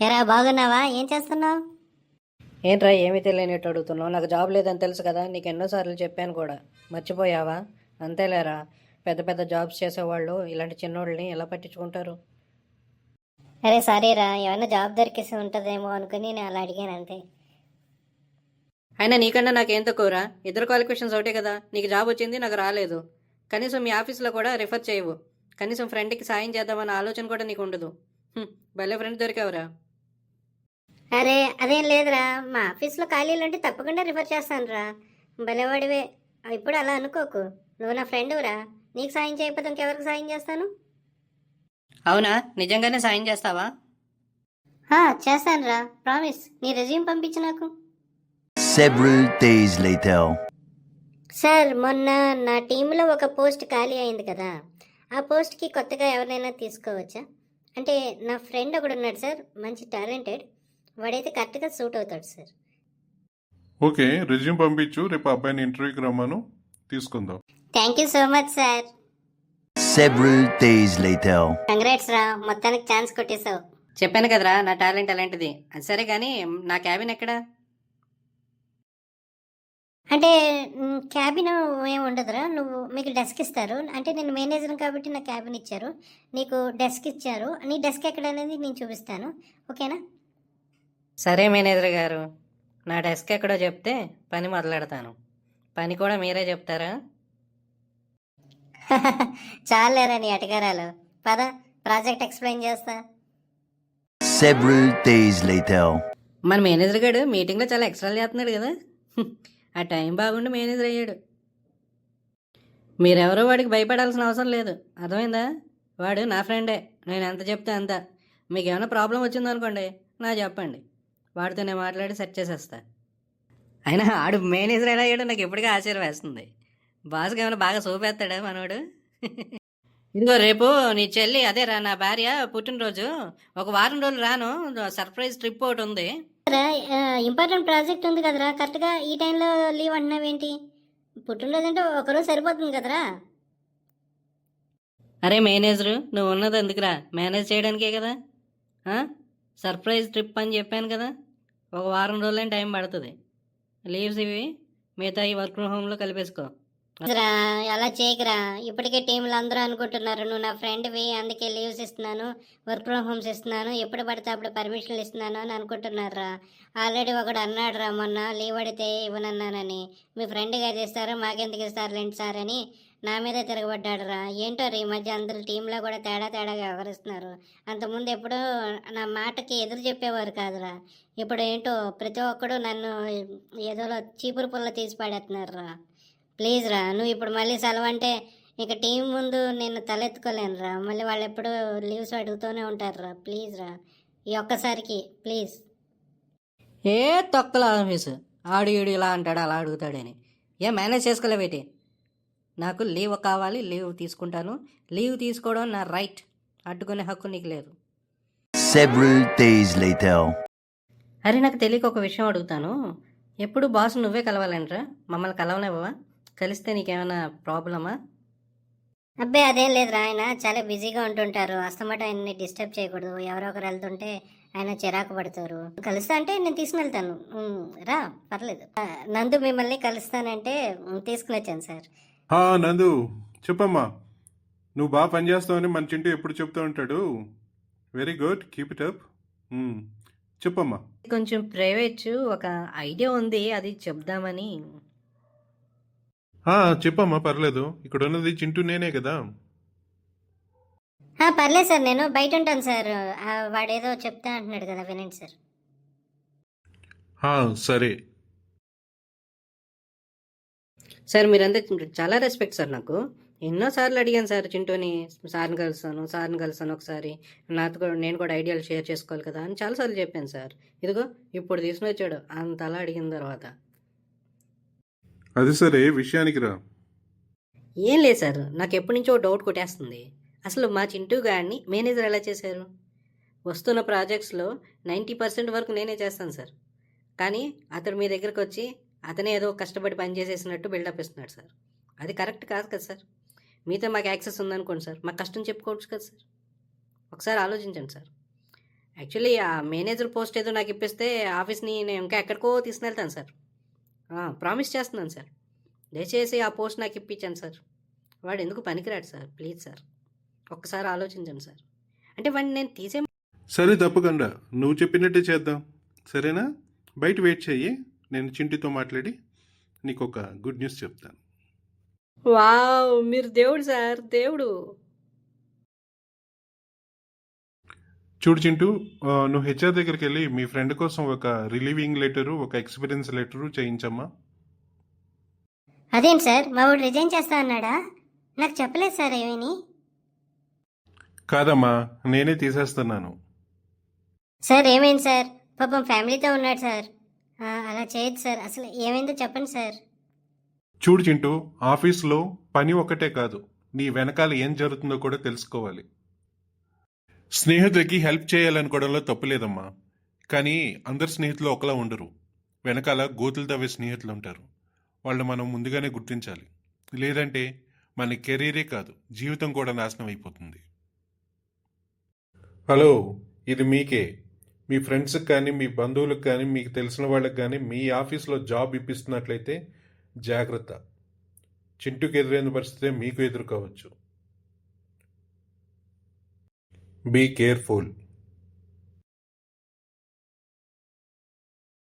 ఎరా బాగున్నావా? ఏం చేస్తున్నావు? ఏంట్రా ఏమీ తెలియనట్టు అడుగుతున్నావు? నాకు జాబ్ లేదని తెలుసు కదా నీకు ఎన్నోసార్లు చెప్పాను కూడా. మర్చిపోయావా? అంతేలేరా. పెద్ద పెద్ద జాబ్స్ చేసేవాళ్ళు ఇలాంటి చిన్నోళ్ళని ఎలా పట్టించుకుంటారు? అరే సారీరా ఏమైనా జాబ్ దొరికేసి ఉంటుందేమో అనుకుని నేను అలా అడిగాను అంతే. అయినా నీకన్నా నాకేం తక్కువరా? ఇద్దరు క్వాలిఫికేషన్స్ ఒకటే కదా. నీకు జాబ్ వచ్చింది నాకు రాలేదు. కనీసం మీ ఆఫీస్లో కూడా రిఫర్ చేయవు. కనీసం ఫ్రెండ్కి సాయం చేద్దామన్న ఆలోచన కూడా నీకు ఉండదు. భలే ఫ్రెండ్ దొరికావురా. అరే అదేం లేదురా. మా ఆఫీస్లో ఖాళీలు ఉంటే తప్పకుండా రిఫర్ చేస్తాను రా భలేవాడివే. ఇప్పుడు అలా అనుకోకు. నువ్వు నా ఫ్రెండురా నీకు సాయం చేయకపోతే ఇంకెవరికి సాయం చేస్తాను? అవునా? నిజంగానే సాయం చేస్తావా? చేస్తాను రా ప్రామిస్. నీ రెజ్యూమ్ పంపించు నాకు. Several days later. సార్ మొన్న నా టీంలో ఒక పోస్ట్ ఖాళీ అయింది కదా. ఆ పోస్ట్కి కొత్తగా ఎవరినైనా తీసుకోవచ్చా? అంటే నా ఫ్రెండ్ ఒకడు ఉన్నాడు సార్ మంచి టాలెంటెడ్. వాడైతే కరెక్ట్గా సూట్ అవుతాడు సార్. ఓకే రెజ్యూమ్ పంపించు రేపు అబ్బాయిని ఇంటర్వ్యూకి రమ్మను తీసుకుందాం. Thank you so much sir. Several days later. Congrats రా మొత్తానికి ఛాన్స్ కొట్టేశావు. చెప్పాను కదరా నా టాలెంట్ అలాంటిది. అది సరే కానీ నా క్యాబిన్ ఎక్కడా? అంటే క్యాబిన్ ఏమి ఉండదురా నువ్వు మీకు డెస్క్ ఇస్తారు. అంటే నేను మేనేజర్ కాబట్టి నా క్యాబిన్ ఇచ్చారు. నీకు డెస్క్ ఇచ్చారు. నీ డెస్క్ ఎక్కడ అనేది నేను చూపిస్తాను. ఓకేనా? సరే మేనేజర్ గారు నా డెస్క్ ఎక్కడో చెప్తే పని మొదలెడతాను. పని కూడా మీరే చెప్తారా? చాలేరా నీ అటగారాలు పద ప్రాజెక్ట్ ఎక్స్ప్లెయిన్ చేస్తా. Several days later. మన మేనేజర్ గారు మీటింగ్లో చాలా ఎక్స్ట్రా చేస్తున్నాడు కదా. ఆ టైం బాగుండి మేనేజర్ అయ్యాడు. మీరెవరో వాడికి భయపడాల్సిన అవసరం లేదు. అర్థమైందా? వాడు నా ఫ్రెండే. నేను ఎంత చెప్తే అంత. మీకు ఏమైనా ప్రాబ్లం వచ్చిందనుకోండి నా చెప్పండి. వాడితో నేను మాట్లాడి సెట్ చేసేస్తా. అయినా ఆడు మేనేజర్ ఎలా అయ్యాడో నాకు ఎప్పటికీ ఆశ్చర్యం వేస్తుంది. బాస్కి ఏమైనా బాగా సోపేస్తాడా మనోడు? ఇదిగో రేపు నీ చెల్లి అదే రా నా భార్య పుట్టినరోజు. ఒక వారం రోజులు రాను సర్ప్రైజ్ ట్రిప్ ఒకటి ఉంది. ఇంపార్టెంట్ ప్రాజెక్ట్ ఉంది కదరా. కరెక్ట్గా ఈ టైంలో లీవ్ అంటున్నావేంటి పుట్టినరోజు అంటే ఒకరోజు సరిపోతుంది కదరా. అరే మేనేజరు నువ్వు ఉన్నది ఎందుకురా? మేనేజ్ చేయడానికే కదా? సర్ప్రైజ్ ట్రిప్ అని చెప్పాను కదా. ఒక వారం రోజులైన టైం పడుతుంది. లీవ్స్ ఇవి మిగతా ఈ వర్క్ ఫ్రమ్ హోమ్లో కలిపేసుకో. రా అలా చేయకరా. ఇప్పటికే టీంలు అందరూ అనుకుంటున్నారు నువ్వు నా ఫ్రెండ్వి అందుకే లీవ్స్ ఇస్తున్నాను వర్క్ ఫ్రమ్ హోమ్స్ ఇస్తున్నాను ఎప్పుడు పడితే అప్పుడు పర్మిషన్లు ఇస్తున్నాను అని అనుకుంటున్నారా ఆల్రెడీ ఒకడు అన్నాడు రా మొన్న లీవ్ అడితే ఇవ్వనన్నానని. మీ ఫ్రెండ్ గారు ఇస్తారు మాకెందుకు ఇస్తారులేండి సార్ అని నా మీదే తిరగబడ్డాడురా. ఏంటో రీ మధ్య అందరు టీంలో కూడా తేడా తేడాగా వ్యవహరిస్తున్నారు. అంతకుముందు ఎప్పుడూ నా మాటకి ఎదురు చెప్పేవారు కాదురా. ఇప్పుడు ఏంటో ప్రతి ఒక్కడు నన్ను ఏదోలో చీపురు పుల్ల తీసి పడేస్తున్నారు ప్లీజ్ రా నువ్వు ఇప్పుడు మళ్ళీ సెలవంటే ఇక టీం ముందు నేను తలెత్తుకోలేనురా. మళ్ళీ వాళ్ళు ఎప్పుడు లీవ్స్ అడుగుతూనే ఉంటారురా. ప్లీజ్ రా ఈ ఒక్కసారికి ప్లీజ్. A తొక్కలా office? ఆడు ఈడు ఇలా అంటాడు అలా అడుగుతాడని. ఏ మేనేజ్ చేసుకోలేవేటి? నాకు లీవ్ కావాలి లీవ్ తీసుకుంటాను. లీవ్ తీసుకోవడం నా రైట్. అడ్డుకునే హక్కు నీకు లేదు. అరే నాకు తెలియక ఒక విషయం అడుగుతాను. ఎప్పుడు బాస్ నువ్వే కలవాలంటరా? మమ్మల్ని కలవనివ్వవా? కలిస్తే నీకేమైనా ప్రాబ్లమా? అబ్బాయి అదేం లేదు రా ఆయన. చాలా బిజీగా ఉంటుంటారు. అస్తమాట ఆయన్ని డిస్టర్బ్ చేయకూడదు. ఎవరో ఒకరు వెళ్తుంటే ఆయన చిరాకు పడతారు. కలుస్తా అంటే నేను తీసుకుని వెళ్తాను రా పర్లేదు. నందు మిమ్మల్ని కలుస్తానంటే తీసుకుని వచ్చాను సార్. హా నందు చెప్పమ్మా. నువ్వు బాగా పనిచేస్తావని మన చింటూ ఎప్పుడు చెప్తూ ఉంటాడు. Very good keep it up చెప్పమ్మా. కొంచెం ప్రైవేట్ ఒక ఐడియా ఉంది అది చెప్దామని. ఆ, చెప్పమ్మా పర్లేదు. ఇక్కడ ఉన్నది చింటూ నేనే కదా. ఆ, పర్లేదు సార్ నేను బయట ఉంటాను సార్. ఆ, వాడేదో చెప్తా అంటున్నాడు కదా వినండి సార్. హా, సరే. సార్ మీరంతా చాలా రెస్పెక్ట్ సార్ నాకు. ఎన్నోసార్లు అడిగాను సార్ చింటూని సార్ని కలుస్తాను సార్ని కలుస్తాను ఒకసారి. నాతో కూడా నేను కూడా ఐడియాలు షేర్ చేసుకోవాలి కదా అని చాలాసార్లు చెప్పాను సార్. ఇదిగో ఇప్పుడు తీసుకుని వచ్చాడు. అంతలా అడిగిన తర్వాత. అది సరే విషయానికి రా. ఏం లేదు సార్ నాకు ఎప్పటి నుంచో డౌట్ కొట్టేస్తుంది. అసలు మా చింటూ గారిని మేనేజర్ ఎలా చేశారు? వస్తున్న ప్రాజెక్ట్స్లో నైంటీ పర్సెంట్ వరకు నేనే చేస్తాను సార్. కానీ అతడు మీ దగ్గరకు వచ్చి అతనే ఏదో కష్టపడి పనిచేసేసినట్టు బిల్డప్ ఇస్తున్నాడు సార్. అది కరెక్ట్ కాదు కదా సార్. మీతో మాకు యాక్సెస్ ఉందనుకోండి సార్. మాకు కష్టం చెప్పుకోవచ్చు కదా సార్. ఒకసారి ఆలోచించండి సార్. యాక్చువల్లీ ఆ మేనేజర్ పోస్ట్ ఏదో నాకు ఇప్పిస్తే ఆఫీస్ని నేను ఇంకా ఎక్కడికో తీసుకెళ్తాను సార్. ప్రామిస్ చేస్తున్నాను సార్. దయచేసి ఆ పోస్ట్ నాకు ఇప్పించాను సార్. వాడు ఎందుకు పనికిరాడు సార్? Please sir. ఒక్కసారి ఆలోచించండి సార్. అంటే వాడిని నేను తీసే సరే తప్పకుండా. నువ్వు చెప్పినట్టే చేద్దాం. సరేనా? బయట వెయిట్ చెయ్యి. నేను చింటితో మాట్లాడి నీకు ఒక గుడ్ న్యూస్ చెప్తాను. వావ్ మీరు దేవుడు సార్ దేవుడు. చూడు చింటూ నువ్వు హెచ్ఆర్ దగ్గరికి వెళ్ళి మీ ఫ్రెండ్ కోసం ఒక రిలీవింగ్ లెటరు ఒక ఎక్స్పీరియన్స్ లెటరు చేయించమ్మా. అదేంటి సార్ మా వాడు రిజైన్ చేస్తా అన్నాడా? నాకు చెప్పలేదు సార్ ఏమని. కాదమ్మా నేనే తీసేస్తున్నాను. సార్ ఏమైంది సార్? పాపం ఫ్యామిలీతో ఉన్నాడు సార్. అలా చేయొద్దు సార్. అసలు ఏమైందో చెప్పండి సార్. చూడు చింటూ ఆఫీస్లో పని ఒకటే కాదు నీ వెనకాల ఏం జరుగుతుందో కూడా తెలుసుకోవాలి. స్నేహితులకి హెల్ప్ చేయాలనుకోవడంలో తప్పులేదమ్మా కానీ అందరు స్నేహితులు ఒకలా ఉండరు. వెనకాల గోతులు తవ్వే స్నేహితులు ఉంటారు. వాళ్ళు మనం ముందుగానే గుర్తించాలి. లేదంటే మన కెరీరే కాదు జీవితం కూడా నాశనం అయిపోతుంది. హలో ఇది మీకే. మీ ఫ్రెండ్స్కి కానీ మీ బంధువులకు కానీ మీకు తెలిసిన వాళ్ళకి కానీ మీ ఆఫీస్లో జాబ్ ఇప్పిస్తున్నట్లయితే జాగ్రత్త. చింటూకి ఎదురైన పరిస్థితే మీకు ఎదుర్కోవచ్చు. Be careful